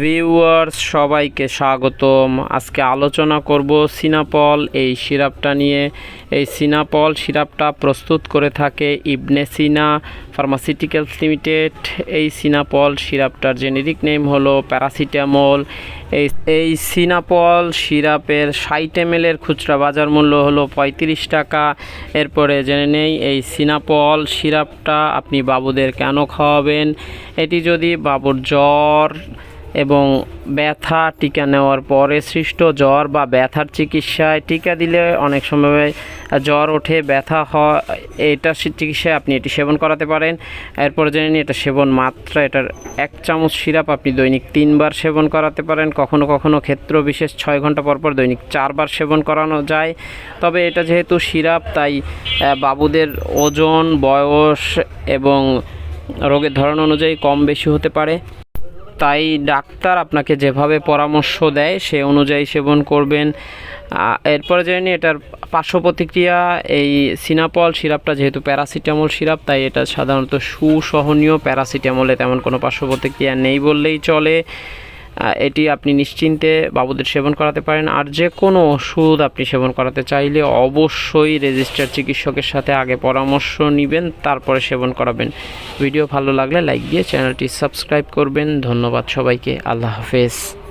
Viewers, সবাইকে স্বাগতম। আজকে আলোচনা করব সিনাপল, এই সিরাপটা নিয়ে। এই সিনাপল সিরাপটা প্রস্তুত করে থাকে ইবনে সিনা ফার্মাসিউটিক্যালস লিমিটেড। এই সিনাপল সিরাপটার জেনেরিক নেম হলো প্যারাসিটামল। এই এই সিনাপল সিরাপের ষাট এম খুচরা বাজার মূল্য হলো পঁয়ত্রিশ টাকা। এরপরে জেনে নেই, এই সিনাপল সিরাপটা আপনি বাবুদের কেন খাওয়াবেন? এটি যদি বাবুর জ্বর এবং ব্যথা টিকা নেওয়ার পরে সৃষ্ট জ্বর বা ব্যথার চিকিৎসায় টিকা দিলে অনেক সময় জ্বর ওঠে, ব্যথা হয়। এটা চিকিৎসায় আপনি এটি সেবন করাতে পারেন। এরপর জেনে নিন, এটা সেবন মাত্রা, এটার এক চামচ সিরাপ আপনি দৈনিক তিনবার সেবন করাতে পারেন। কখনো কখনো ক্ষেত্র বিশেষ ছয় ঘণ্টা পর পর দৈনিক চারবার সেবন করানো যায়। তবে এটা যেহেতু সিরাপ, তাই বাবুদের ওজন, বয়স এবং রোগের ধরন অনুযায়ী কম বেশি হতে পারে। তাই ডাক্তার আপনাকে যেভাবে পরামর্শ দেয়, সে অনুযায়ী সেবন করবেন। এরপরে জানি এটার পার্শ্ব প্রতিক্রিয়া এই সিনাপল সিরাপটা যেহেতু প্যারাসিটামল সিরাপ, তাই এটা সাধারণত সুসহনীয় প্যারাসিটামলে তেমন কোনো পার্শ্ব প্রতিক্রিয়া নেই বললেই চলে। এটি আপনি নিশ্চিন্তে বাবুদের সেবন করাতে পারেন। আর যে কোনো ওষুধ আপনি সেবন করাতে চাইলে অবশ্যই রেজিস্টার চিকিৎসকের সাথে আগে পরামর্শ নেবেন, তারপরে সেবন করাবেন। ভিডিও ভালো লাগলে লাইক দিয়ে চ্যানেলটি সাবস্ক্রাইব করবেন। ধন্যবাদ সবাইকে। আল্লাহ হাফেজ।